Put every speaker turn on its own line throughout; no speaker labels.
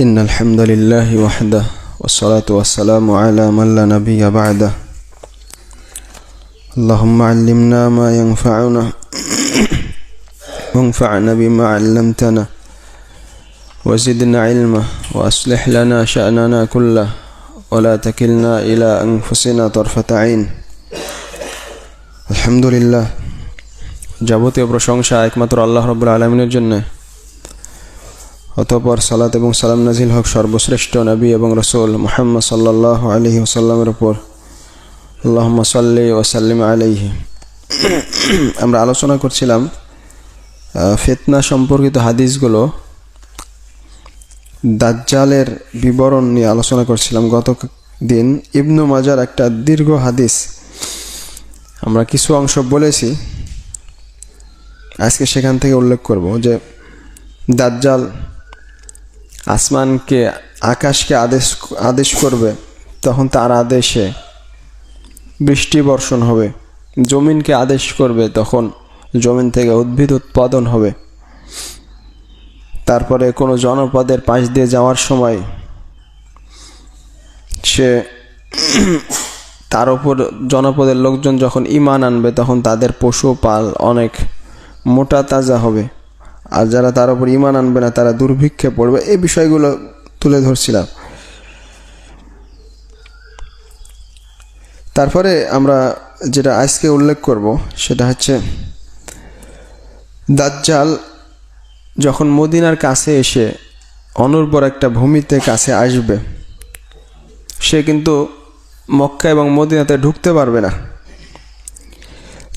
إن الحمد لله وحده والصلاة والسلام على من لا نبي بعده اللهم علمنا ما ينفعنا وانفعنا بما علمتنا وزدنا علما وأصلح لنا شأننا كله ولا تكلنا إلى أنفسنا طرفة عين الحمد لله যাবতীয় প্রশংসা একমাত্র আল্লাহ রব্বুল আলমিনের জন্য অতপর সালাত এবং সালাম নাজিল হক সর্বশ্রেষ্ঠ নবী এবং রসুল মোহাম্মদ সাল্লাহ আলহি ওসাল্লামের ওপর আল্লাহ সাল্লি ওসাল্লিম আলহি আমরা আলোচনা করছিলাম ফেতনা সম্পর্কিত হাদিসগুলো দাজ্জালের বিবরণ নিয়ে আলোচনা করছিলাম গত দিন ইবনু মাজার একটা দীর্ঘ হাদিস, আমরা কিছু অংশ বলেছি, আজকে সেখান থেকে উল্লেখ করব যে দাজ্জাল আসমানকে, আকাশকে আদেশ আদেশ করবে, তখন তার আদেশে বৃষ্টি বর্ষণ হবে। জমিনকে আদেশ করবে, তখন জমিন থেকে উদ্ভিদ উৎপাদন হবে। তারপরে কোনো জনপদের পাশ দিয়ে যাওয়ার সময় সে তার উপর জনপদের লোকজন যখন ইমান আনবে, তখন তাদের পশু পাল অনেক মোটা তাজা হবে। আর যারা তার উপর ইমান আনবে না, তারা দুর্ভিক্ষে পড়বে। এই বিষয়গুলো তুলে ধরছিলাম। তারপরে আমরা যেটা আজকে উল্লেখ করব, সেটা হচ্ছে, দাজ্জাল যখন মদিনার কাছে এসে অনুর্বর একটা ভূমিতে কাছে আসবে, সে কিন্তু মক্কা এবং মদিনাতে ঢুকতে পারবে না।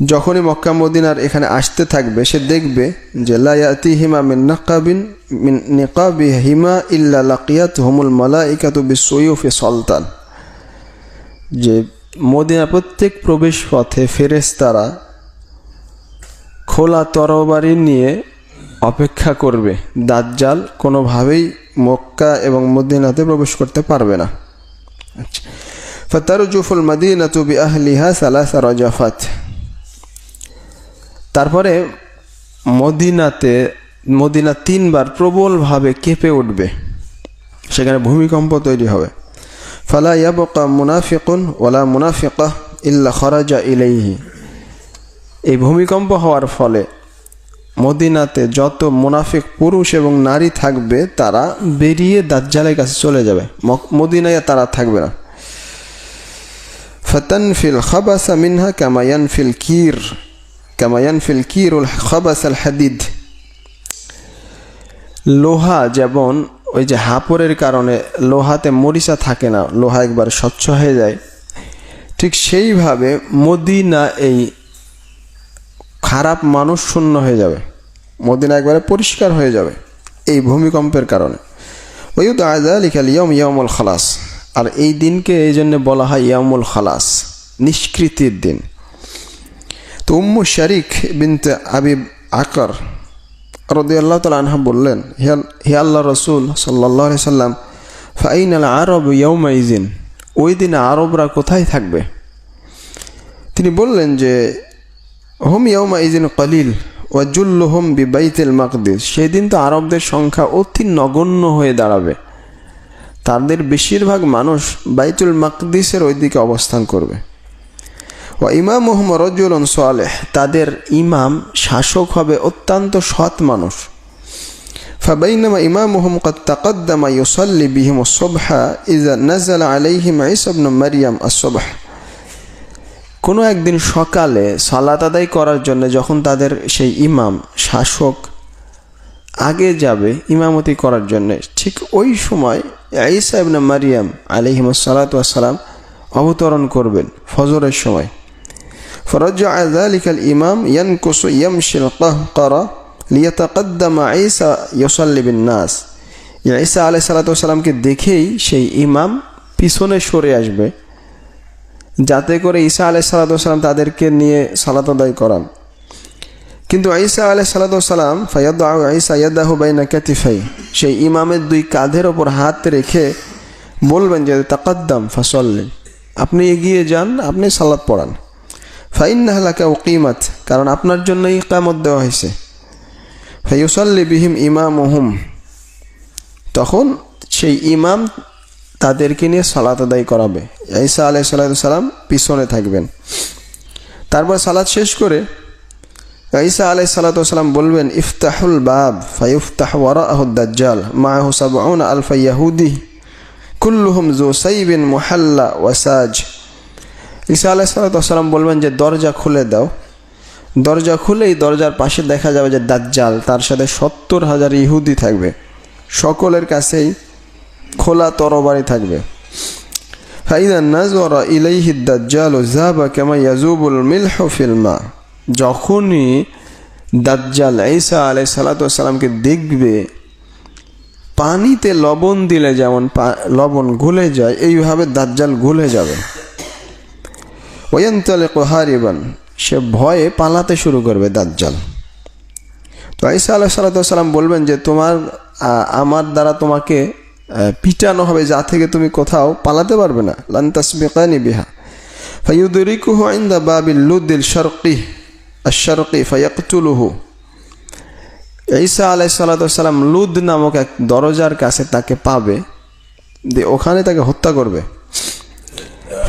যখনই মক্কা মদিনার এখানে আসতে থাকবে, সে দেখবে যে লায়াতি হিমা মিন নাকাবিন মিন নিকাবি হিমা ইল্লা লাকিয়াত হুমুল মালাইকাতু বিসইউফি সলতান। যে মদিনা প্রত্যেক প্রবেশ পথে ফেরেশতারা খোলা তরবারি নিয়ে অপেক্ষা করবে। দাজ্জাল কোনোভাবেই মক্কা এবং মদিনাতে প্রবেশ করতে পারবে না। আচ্ছা। ফতারুজুফুল মদিনাতু বি আহলিহা সালাসা রজাফাত। তারপরে মদিনাতে, মদিনা তিনবার প্রবলভাবে কেঁপে উঠবে। সেখানে ভূমিকম্প তৈরি হবে। ফালা ইয়াবকা মুনাফিকুন ওলা মুনাফিকা ইল্লা খরাজা ইলাইহি। এই ভূমিকম্প হওয়ার ফলে মদিনাতে যত মুনাফিক, পুরুষ এবং নারী থাকবে, তারা বেরিয়ে দাজ্জালের কাছে চলে যাবে। মদিনায় তারা থাকবে না। ফতানফিল খাবাসা মিনহা কামায়ানফিল কির। কামায়ানফিল কিরুল খাবাস আল হাদিদ লোহা যেমন ওই যে হাপরের কারণে লোহাতে মরিচা থাকে না, লোহা একবার স্বচ্ছ হয়ে যায়, ঠিক সেইভাবে মদিনা এই খারাপ মানুষ শূন্য হয়ে যাবে, মদিনা একবারে পরিষ্কার হয়ে যাবে, এই ভূমিকম্পের কারণে। ওয়ুদ আজা লিখাল ইয়ম ইয়ামুল খালাস, আর এই দিনকে এই জন্য বলা হয় ইয়ামুল খালাস, নিষ্কৃতির দিন। তো উম্মু শারিক বিনতে আবিব আকর রদি আল্লাহ তালা আনহা বললেন, হে আল্লাহ রসুল সাল্লাহ সাল্লাম ফাইন আল আরব ইয়ৌমাইজিন ওই দিনে আরবরা কোথায় থাকবে? তিনি বললেন যে, হোম ইয়ৌমা ইজিন কলিল ওয়াজুল্ল হুম বি বাইতুল মাকদিস সেই দিন তো আরবদের সংখ্যা অতি নগণ্য হয়ে দাঁড়াবে। তাদের বেশিরভাগ মানুষ বাইতুল মাকদিসের ওই দিকে অবস্থান করবে। ও ইমাম মোহাম্মদ রজুলন সোয়ালেহ তাদের ইমাম শাসক হবে অত্যন্ত সৎ মানুষ فبينما إمامهم قد تقدم يصلي بهم الصبح إذا نزل عليهم عيسى بن مريم الصبح কোনো একদিন সকালে সালাত আদায় করার জন্য যখন তাদের সেই ইমাম শাসক আগে যাবে ইমামতি করার জন্য ঠিক ওই সময় ঈসা ইবনে মারিয়াম আলিহিম সালাতাম অবতরণ করবেন ফজরের সময় فرجع ذلك الإمام ينكس يمشي القهقرة ليتقدم عيسى يصلي بالناس ঈসা আলাই সালাতামকে দেখেই সেই ইমাম পিছনে সরে আসবে যাতে করে ঈসা আলাই সালাতাম তাদেরকে নিয়ে সালাত আদায় করান কিন্তু ঈসা আলাই সালাতাম ফয়াদ ঈসা ইয়াদাহু বাইনা ক্যাতিফাই সেই ইমামের দুই কাঁধের ওপর হাত রেখে বলবেন যে তাকাদ্দাম ফাসল্লেন আপনি এগিয়ে যান আপনি সালাদ পড়ান ফাইন হালাকা ওকিমাত কারণ আপনার জন্য ইকামত দেওয়া হয়েছে। ফাইউসাল্লি বিহিম ইমাম ওহুম তখন সেই ইমাম তাদেরকে নিয়ে সালাত আদায় করাবে। ঈসা আলাই সাল্লাম পিছনে থাকবেন। তারপর সালাত শেষ করে ঈসা আলাই সাল্লাম বলবেন, ইফতাহুল বাব, ফাইফতাহ ওয়ারাহুদ্দাজ্জাল মাহু সাবউন আলফা ইয়াহুদি জু সাইবিন মুহাল্লা ওয়াসাজ। ঈসা আলাই সাল্লাম বলবেন যে, দরজা খুলে দাও। দরজা খুলেই দরজার পাশে দেখা যাবে যে, দাজ্জাল, তার সাথে সত্তর হাজার ইহুদি থাকবে। সকলের কাছেই খোলা তরবারি থাকবে। দাজ্জাল জাবা কামা ইয়াজুবুল মিলহু ফিল মা। যখনই দাজ্জাল ঈসা আলাইহিস সালাতু সালামকে দেখবে, পানিতে লবণ দিলে যেমন লবণ গলে যায়, এইভাবে দাজ্জাল গলে যাবে। ওয়ান্তালিকু হারিবান, সে ভয়ে পালাতে শুরু করবে দাজ্জাল। তো ঈসা আলাহ সাল্লাম বলবেন যে, তোমার আমার দ্বারা তোমাকে পিটানো হবে, যা থেকে তুমি কোথাও পালাতে পারবে না। লান্তাসবিকানি বিহা। ফাইউদরিকুহু ইনদা বাবিল লুদিল শারকি, আশ-শারকি ফায়াকতুলুহু। ঈসা আলাইহিস সালাম লুদ নামক এক দরজার কাছে তাকে পাবে, দিয়ে ওখানে তাকে হত্যা করবে।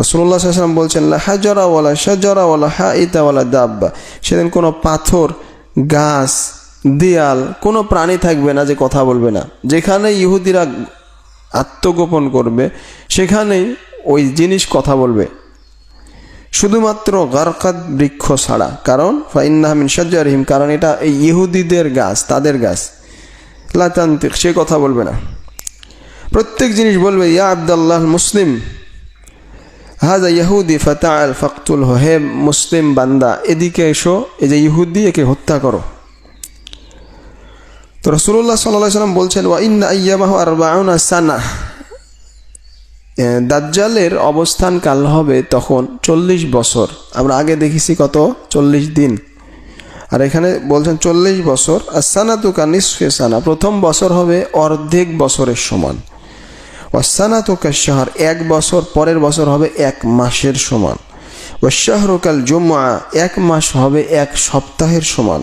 রসুল্লাহ সাল্লাম বলছেন হাজরা ওয়ালা সাজরা ওয়ালা হা ইতা ওয়ালা দাব্বা। সেদিন কোনো পাথর, গাছ, দেয়াল, কোনো প্রাণী থাকবে না যে কথা বলবে না। যেখানে ইহুদিরা আত্মগোপন করবে, সেখানেই ওই জিনিস কথা বলবে। শুধুমাত্র গারকাত বৃক্ষ ছাড়া, কারণ ফাইন্নাহমিন সজ্জারহিম কারণ এটা এই ইহুদিদের গাছ, তাদের গাছ। লাতান্তিক সে কথা বলবে না। প্রত্যেক জিনিস বলবে, ইয়া আবদাল্লাহ মুসলিম হাজা ইহুদি আল ফাকতুল হে মুসলিম বান্দা, এদিকে এসো, এই যে ইহুদি, একে হত্যা করো। তো রসুল্লাহ সাল্লাহ সাল্লাম বলছেন, ওয়া ইন্না আয়ামাহ আর বাউনা সানা দাজ্জালের অবস্থান কাল হবে তখন চল্লিশ বছর। আমরা আগে দেখেছি কত? চল্লিশ দিন। আর এখানে বলছেন চল্লিশ বছর। আর সানা তুকা নিসফে সানা, প্রথম বছর হবে অর্ধেক বছরের সমান। ওয়াসানা তুকা শাহর এক বছর পরের বছর হবে এক মাসের সমান। ও ওয়াশাহরুকাল জুম্মা এক মাস হবে এক সপ্তাহের সমান।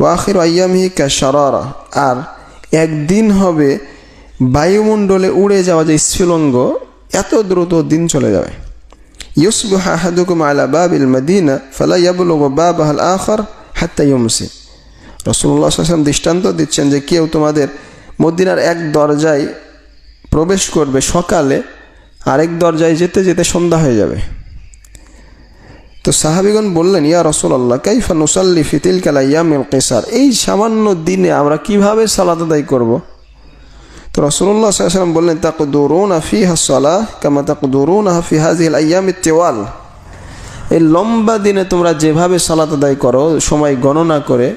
ওয়াখির আয়ামহি কাশারারা আর একদিন হবে বায়ুমণ্ডলে উড়ে যাওয়া যে স্থিলঙ্গ এত দ্রুত দিন চলে যাবে। ইউসবুহ আহাদুকুম আলা বাবিল মদিনা, ফালা ইয়াবলুগু বাবাহাল আখর হাত্তা ইউমসি। রসুল্লাহ দৃষ্টান্ত দিচ্ছেন যে কেউ তোমাদের মদিনার এক দরজায় প্রবেশ করবে সকালে, আরেক দরজায় যেতে যেতে সন্ধ্যা হয়ে যাবে। তো সাহাবিগণ বললেন, ইয়া রসুল্লাহ কাইফা নুসাল্লি ফিতিল কালা ইয়ামিল কেসার? এই সামান্য দিনে আমরা কীভাবে সালাত আদায় করব? তো রসুল্লাহ সাল্লাম বললেন তাকে দরুন আফি হাসলা কামা তাকে দৌড়ুন আফি হাজিল আয়াম তেওয়াল। এই লম্বা দিনে তোমরা যেভাবে সালাত আদায় করো, সময় গণনা করে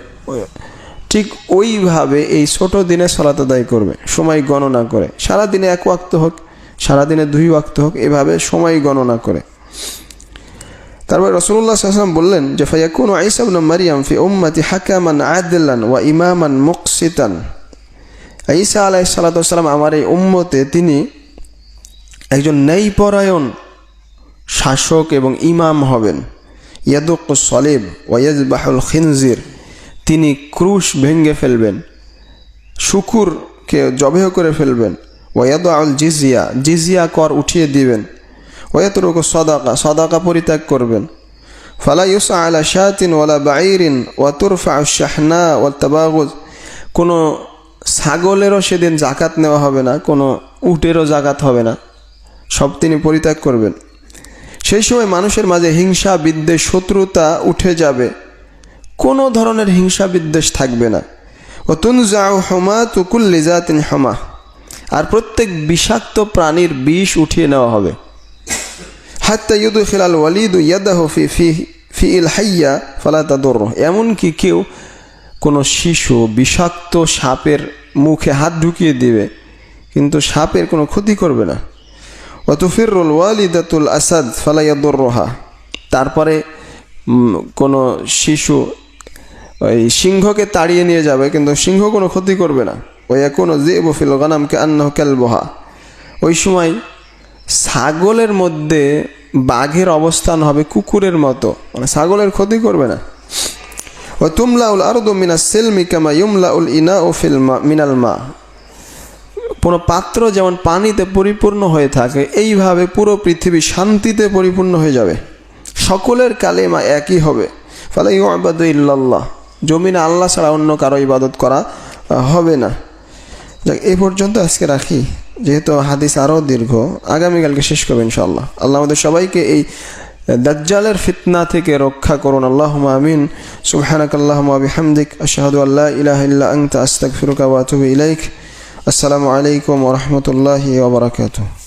ঠিক ওইভাবে এই ছোট দিনে সালাত আদায় করবে, সময় গণনা করে। সারা দিনে এক ওয়াক্ত হোক, সারাদিনে দুই ওয়াক্ত হোক, এভাবে সময় গণনা করে। তারপর রসুল্লাহ সাল্লাম বললেন যে, ফায়াকুন আইসাবন মারিয়াম ফি উম্মাতি হাকামান আদলান ওয়া ইমামান মুকসিতান। ঈসা আলাহ সাল্লাম আমার এই উম্মতে তিনি একজন ন্যায়পরায়ণ শাসক এবং ইমাম হবেন। ইয়াদুক সলেব ওয়াজবাহুল খিনজির। তিনি ক্রুশ ভেঙ্গে ফেলবেন। শুকুরকে জবেহ করে ফেলবেন। ওয়াদ আউল জিজিয়া জিজিয়া কর উঠিয়ে দিবেন। ওয়াতরুক সদাকা সদাকা পরিত্যাগ করবেন। ফালা ইউসা আলা শাতিন ওয়ালা বাইরিন ওয়াতুরফা শাহনা ওয়াল তাবাগুজ। কোনো ছাগলেরও সেদিন জাকাত নেওয়া হবে না, কোনো উটেরও জাকাত হবে না। সব তিনি পরিত্যাগ করবেন। সেই সময় মানুষের মাঝে হিংসা, বিদ্বেষ, শত্রুতা উঠে যাবে। কোনো ধরনের হিংসা বিদ্বেষ থাকবে না। ও তুনজাউ হমা তুকুল্লি জাতিন হমা। আর প্রত্যেক বিষাক্ত প্রাণীর বিষ উঠিয়ে নেওয়া হবে। হাত্তা ইউদু খিলাল ওয়ালিদু ইয়াদাহ ফি ফি ফি ইল হাইয়া ফালা তাদর এমনকি কেউ কোনো শিশু বিষাক্ত সাপের মুখে হাত ঢুকিয়ে দিবে কিন্তু সাপের কোনো ক্ষতি করবে না। ওয়াতুফিরুল ওয়ালিদাতুল আসাদ ফালাইয়াদুররোহা তারপরে উম, কোনো শিশু ওই সিংহকে তাড়িয়ে নিয়ে যাবে, কিন্তু সিংহ কোনো ক্ষতি করবে না। ওই কোনো জিবফিল গানামকে আন্ন ক্যালবহা ওই সময় ছাগলের মধ্যে বাঘের অবস্থান হবে কুকুরের মতো। মানে ছাগলের ক্ষতি করবে না। ও তুমলাউল আরদু মিনা সিলমি কামা ইউমলাউল ইনা ও ফিলমা মিনাল মা। কোনো পাত্র যেমন পানিতে পরিপূর্ণ হয়ে থাকে, এইভাবে পুরো পৃথিবী শান্তিতে পরিপূর্ণ হয়ে যাবে। সকলের কালেমা একই হবে। ফলে ইবাদ ইল্লাল্লাহ। জমিনে আল্লাহ ছাড়া অন্য কারও ইবাদত করা হবে না। যাক এই পর্যন্ত আজকে রাখি। যেহেতু হাদিস আরও দীর্ঘ, আগামীকালকে শেষ করব ইনশাআল্লাহ। আল্লাহ আমাদের সবাইকে এই দাজ্জালের ফিতনা থেকে রক্ষা করুন। আল্লাহ আমিন। সুবহানাক আল্লাহুম্মা বিহামদিক। আশহাদু আল্লা ইলাহা আনতা। আস্তাগফিরুকা ওয়া ইলাইক। আসসালামু আলাইকুম ওয়া রাহমাতুল্লাহি